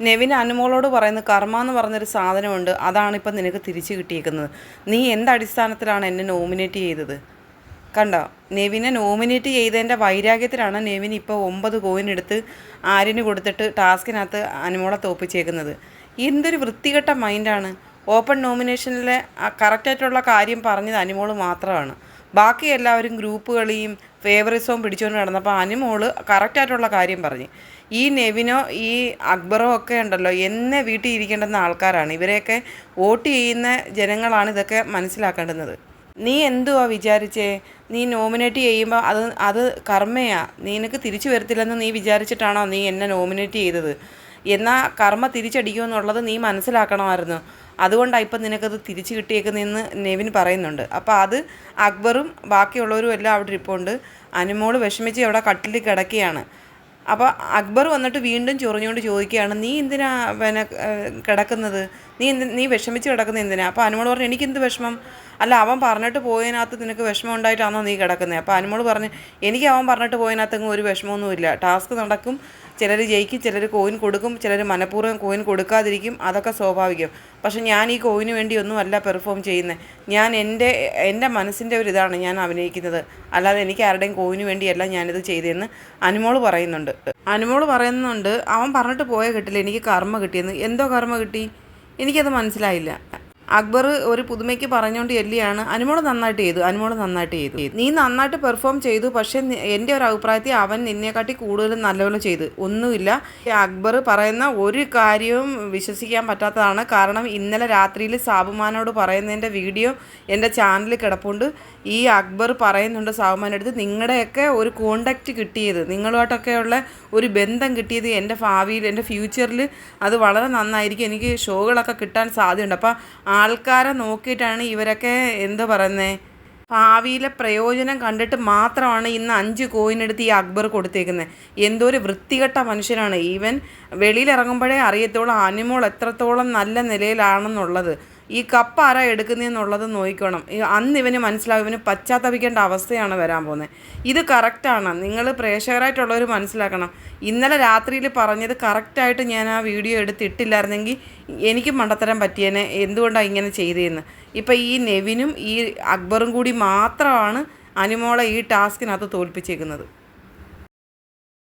നെവിൻ അനുമോളോട് പറയുന്ന കർമ്മ എന്ന് പറഞ്ഞൊരു സാധനമുണ്ട് അതാണ് ഇപ്പം നിനക്ക് തിരിച്ചു കിട്ടിയേക്കുന്നത്. നീ എന്ത് അടിസ്ഥാനത്തിലാണ് എന്നെ നോമിനേറ്റ് ചെയ്തത്? കണ്ടോ നെവിനെ നോമിനേറ്റ് ചെയ്തതിന്റെ വൈരാഗ്യത്തിലാണ് നെവിൻ ഇപ്പോൾ ഒമ്പത് കോയിൻ എടുത്ത് ആര്യന് കൊടുത്തിട്ട് ടാസ്കിനകത്ത് അനുമോളെ തോപ്പിച്ചേക്കുന്നത്. എന്തൊരു വൃത്തികെട്ട മൈൻഡാണ്. ഓപ്പൺ നോമിനേഷനിലെ കറക്റ്റായിട്ടുള്ള കാര്യം പറഞ്ഞത് അനുമോൾ മാത്രമാണ്. ബാക്കി എല്ലാവരും ഗ്രൂപ്പ് കളിയും ഫേവറിസവും പിടിച്ചുകൊണ്ട് നടന്നപ്പോൾ അനുമോൾ കറക്റ്റായിട്ടുള്ള കാര്യം പറഞ്ഞു. ഈ നെവിനോ ഈ അക്ബറോ ഒക്കെ ഉണ്ടല്ലോ എന്നെ വീട്ടിൽ ഇരിക്കേണ്ടുന്ന ആൾക്കാരാണ്. ഇവരെയൊക്കെ വോട്ട് ചെയ്യുന്ന ജനങ്ങളാണ് ഇതൊക്കെ മനസ്സിലാക്കേണ്ടുന്നത്. നീ എന്തുവാ വിചാരിച്ചേ? നീ നോമിനേറ്റ് ചെയ്യുമ്പോൾ അത് അത് കർമ്മയാ. നിനക്ക് തിരിച്ചു വരത്തില്ലെന്ന് നീ വിചാരിച്ചിട്ടാണോ നീ എന്നെ നോമിനേറ്റ് ചെയ്തത്? എന്നാൽ കർമ്മ തിരിച്ചടിക്കുമെന്നുള്ളത് നീ മനസ്സിലാക്കണമായിരുന്നു. അതുകൊണ്ടാണ് ഇപ്പം നിനക്കത് തിരിച്ചു കിട്ടിയേക്കുന്നതെന്ന് നെവിൻ പറയുന്നുണ്ട്. അപ്പോൾ അത് അക്ബറും ബാക്കിയുള്ളവരും എല്ലാം അവിടെ ഇരിപ്പുണ്ട്. അനുമോൾ വിഷമിച്ച് അവിടെ കട്ടിലിൽ കിടക്കുകയാണ്. അപ്പോൾ അക്ബർ വന്നിട്ട് വീണ്ടും ചൊറിഞ്ഞുകൊണ്ട് ചോദിക്കുകയാണ് നീ എന്തിനാ പിന്നെ കിടക്കുന്നത്? നീ എന്ത് നീ വിഷമിച്ച് കിടക്കുന്നത് എന്തിനാ? അപ്പോൾ അനുമോൾ പറഞ്ഞു എനിക്കെന്ത് വിഷമം? അല്ല അവൻ പറഞ്ഞിട്ട് പോയതിനകത്ത് നിനക്ക് വിഷമം ഉണ്ടായിട്ടാണോ നീ കിടക്കുന്നത്? അപ്പോൾ അനുമോൾ പറഞ്ഞു എനിക്ക് അവൻ പറഞ്ഞിട്ട് പോയതിനകത്തെങ്ങും ഒരു വിഷമമൊന്നുമില്ല. ടാസ്ക് നടക്കും. ചിലർ ജയിക്കും ചിലർ കോയിൻ കൊടുക്കും ചിലർ മനഃപൂർവം കോയിൻ കൊടുക്കാതിരിക്കും. അതൊക്കെ സ്വാഭാവികം. പക്ഷെ ഞാൻ ഈ കോയിന് വേണ്ടി ഒന്നും അല്ല പെർഫോം ചെയ്യുന്നത് ഞാൻ എന്റെ എന്റെ മനസ്സിന്റെ ഒരു ഇതാണ് ഞാൻ അഭിനയിക്കുന്നത്. അല്ലാതെ എനിക്ക് ആരുടെയും കോയിന് വേണ്ടിയല്ല ഞാനിത് ചെയ്തതെന്ന് അനുമോൾ പറയുന്നുണ്ട്. അനുമോൾ പറയുന്നുണ്ട് അവൻ പറഞ്ഞിട്ട് പോയ കിട്ടില്ല. എനിക്ക് കർമ്മ കിട്ടിയെന്ന്. എന്തോ കർമ്മ കിട്ടി? എനിക്കത് മനസ്സിലായില്ല. അക്ബർ ഒരു പുതുമയ്ക്ക് പറഞ്ഞുകൊണ്ട് എല്ലിയാണ് അനുമോൾ നന്നായിട്ട് ചെയ്തു അനുമോൾ നന്നായിട്ട് ചെയ്തു. നീ നന്നായിട്ട് പെർഫോം ചെയ്തു പക്ഷെ എന്റെ ഒരു അഭിപ്രായത്തിൽ അവൻ നിന്നെക്കാട്ടി കൂടുതൽ നല്ലപോലെ ചെയ്തു. ഒന്നുമില്ല. അക്ബർ പറയുന്ന ഒരു കാര്യവും വിശ്വസിക്കാൻ പറ്റാത്തതാണ്. കാരണം ഇന്നലെ രാത്രിയിൽ സാബുമാനോട് പറയുന്നതിന്റെ വീഡിയോ എന്റെ ചാനലിൽ കിടപ്പുണ്ട്. ഈ അക്ബർ പറയുന്നുണ്ട് സാബുമാന്റെ അടുത്ത് നിങ്ങളുടെയൊക്കെ ഒരു കോണ്ടാക്റ്റ് കിട്ടിയത് നിങ്ങളുമായിട്ടൊക്കെയുള്ള ഒരു ബന്ധം കിട്ടിയത് എന്റെ ഭാവിയിൽ എന്റെ ഫ്യൂച്ചറിൽ അത് വളരെ നന്നായിരിക്കും. എനിക്ക് ഷോകളൊക്കെ കിട്ടാൻ സാധ്യതയുണ്ട്. അപ്പോൾ ആൾക്കാരെ നോക്കിയിട്ടാണ് ഇവരൊക്കെ എന്ത് പറയുന്നത് ഭാവിയിലെ പ്രയോജനം കണ്ടിട്ട് മാത്രമാണ് ഇന്ന് അഞ്ച് കോയിൻ എടുത്ത് ഈ അക്ബർ കൊടുത്തേക്കുന്നത് എന്തോ ഒരു വൃത്തികെട്ട മനുഷ്യനാണ്. ഈവൻ വെളിയിലിറങ്ങുമ്പോഴേ അറിയത്തോളം അനിമോൾ എത്രത്തോളം നല്ല നിലയിലാണെന്നുള്ളത്. ഈ കപ്പ് ആരാ എടുക്കുന്നതെന്നുള്ളത് നോക്കണം അന്ന് ഇവന് മനസ്സിലാവും ഇവന് പശ്ചാത്തപിക്കേണ്ട അവസ്ഥയാണ് വരാൻ പോകുന്നത്. ഇത് കറക്റ്റാണ് നിങ്ങൾ പ്രേക്ഷകരായിട്ടുള്ളവർ മനസ്സിലാക്കണം. ഇന്നലെ രാത്രിയിൽ പറഞ്ഞത് കറക്റ്റായിട്ട് ഞാൻ ആ വീഡിയോ എടുത്തിട്ടില്ലായിരുന്നെങ്കിൽ എനിക്ക് മണ്ടത്തരം പറ്റിയേനെ. എന്തുകൊണ്ടാണ് ഇങ്ങനെ ചെയ്തതെന്ന് ഇപ്പം ഈ നെവിനും ഈ അക്ബറും കൂടി മാത്രമാണ് അനുമോളെ ഈ ടാസ്കിനകത്ത് തോൽപ്പിച്ചേക്കുന്നത്.